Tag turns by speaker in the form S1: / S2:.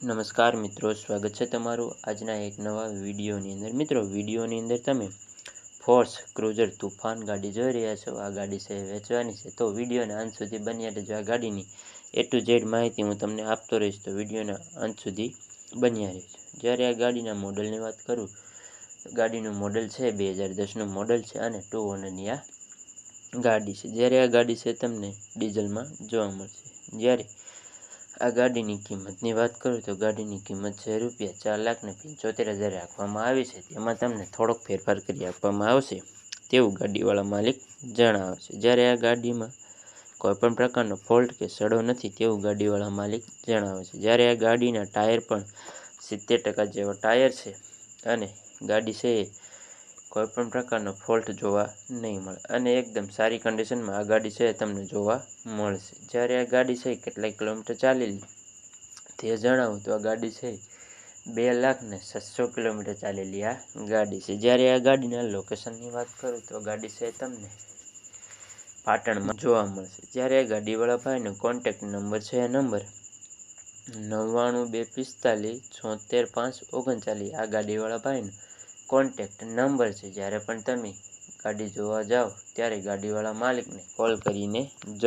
S1: નમસ્કાર મિત્રો, સ્વાગત છે તમારું આજના એક નવા વિડીયોની અંદર. મિત્રો, વિડીયોની અંદર તમે ફોર્સ ક્રુઝર તુફાન ગાડી જોઈ રહ્યા છો. આ ગાડી છે વેચવાની છે. તો વિડીયોના અંત સુધી બન્યા રહેજો. આ ગાડીની એ ટુ ઝેડ માહિતી હું તમને આપતો રહીશ. તો વિડીયોના અંત સુધી બન્યા રહેજો. જ્યારે આ ગાડીના મોડલની વાત કરું, ગાડીનું મોડલ છે બે હજાર દસનું મોડલ છે અને ટુ ઓનરની આ ગાડી છે. જ્યારે આ ગાડી છે તમને ડીઝલમાં જોવા મળશે. જ્યારે આ ગાડીની કિંમતની વાત કરું તો ગાડીની કિંમત છે રૂપિયા ચાર લાખને પંચોતેર હજાર રાખવામાં આવી છે. તેમાં તમને થોડોક ફેરફાર કરી આપવામાં આવશે તેવું ગાડીવાળા માલિક જણાવે છે. જ્યારે આ ગાડીમાં કોઈપણ પ્રકારનો ફોલ્ટ કે સડો નથી તેવું ગાડીવાળા માલિક જણાવે છે. જ્યારે આ ગાડીના ટાયર પણ સિત્તેર ટકા જેવા ટાયર છે અને ગાડી છે એ કોઈપણ પ્રકારનો ફોલ્ટ જોવા નહીં મળે અને એકદમ સારી કન્ડિશનમાં આ ગાડી છે તમને જોવા મળશે. જ્યારે આ ગાડી છે કેટલાય કિલોમીટર ચાલેલી તે જણાવું તો આ ગાડી છે બે લાખ ને છસો કિલોમીટર ચાલેલી આ ગાડી છે. જ્યારે આ ગાડીના લોકેશનની વાત કરું તો ગાડી છે તમને પાટણમાં જોવા મળશે. જ્યારે આ ગાડીવાળા ભાઈનો કોન્ટેક્ટ નંબર છે એ નંબર નવ્વાણું બે પિસ્તાલીસ છોતેર પાંચ ઓગણચાલીસ, આ ગાડીવાળા ભાઈનો કોન્ટેક્ટ નંબર છે. જ્યારે પણ તમે ગાડી જોવા જાઓ, ત્યારે ગાડીવાળા માલિકને કોલ કરીને જો